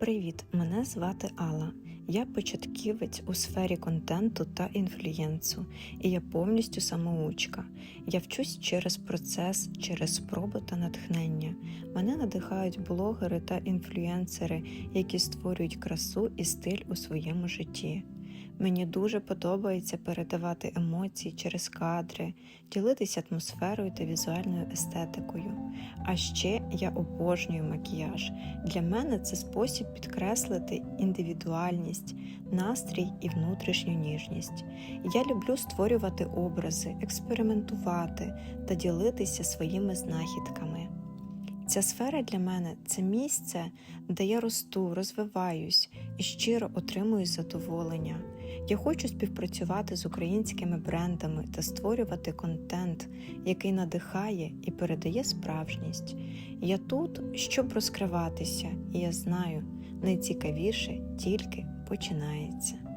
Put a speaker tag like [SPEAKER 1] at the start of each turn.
[SPEAKER 1] Привіт, мене звати Алла. Я початківець у сфері контенту та інфлюєнсу, і я повністю самоучка. Я вчусь через процес, через спроби та натхнення. Мене надихають блогери та інфлюєнсери, які створюють красу і стиль у своєму житті. Мені дуже подобається передавати емоції через кадри, ділитися атмосферою та візуальною естетикою. А ще я обожнюю макіяж. Для мене це спосіб підкреслити індивідуальність, настрій і внутрішню ніжність. Я люблю створювати образи, експериментувати та ділитися своїми знахідками. Ця сфера для мене це місце, де я росту, розвиваюсь і щиро отримую задоволення. Я хочу співпрацювати з українськими брендами та створювати контент, який надихає і передає справжність. Я тут, щоб розкриватися, і я знаю, найцікавіше тільки починається.